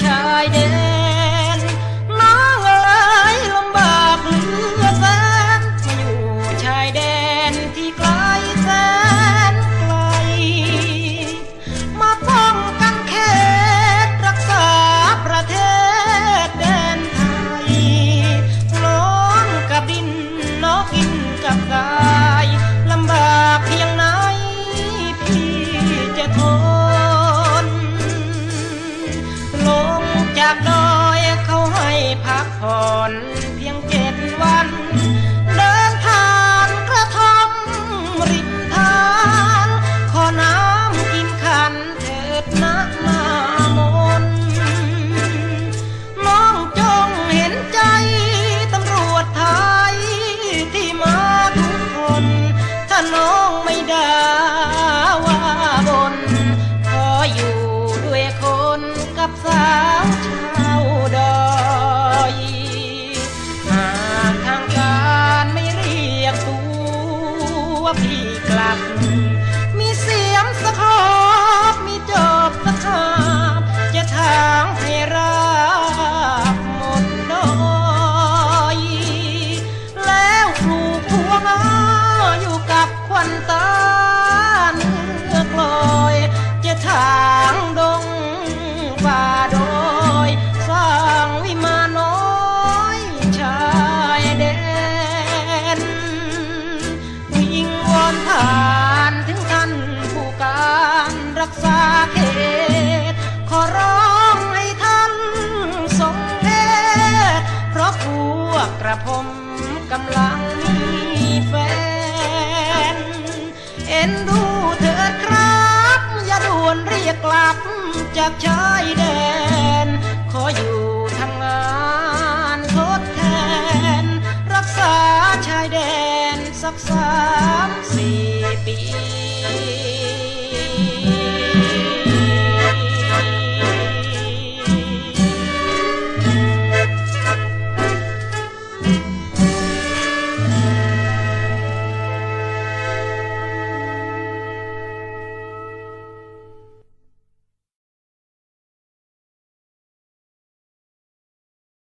ชา จากดอยเขาให้พักผ่อนเพียงเจ็ดวัน เดินทางกระท่อมริมทางขอน้ำกินขันเถิดนะหน้ามนต์น้องจงเห็นใจตำรวจไทยที่มาทุกคนถ้าน้ กับสาวชาวดอยหากทางการไม่เรียกตัวพี่กลับ ระผมกำลังมีแฟน เอ็นดูเถิดครับ อย่าด่วนเรียกกลับจากชายแดน ขออยู่ทำงานทดแทน รักษาชายแดนสักสาม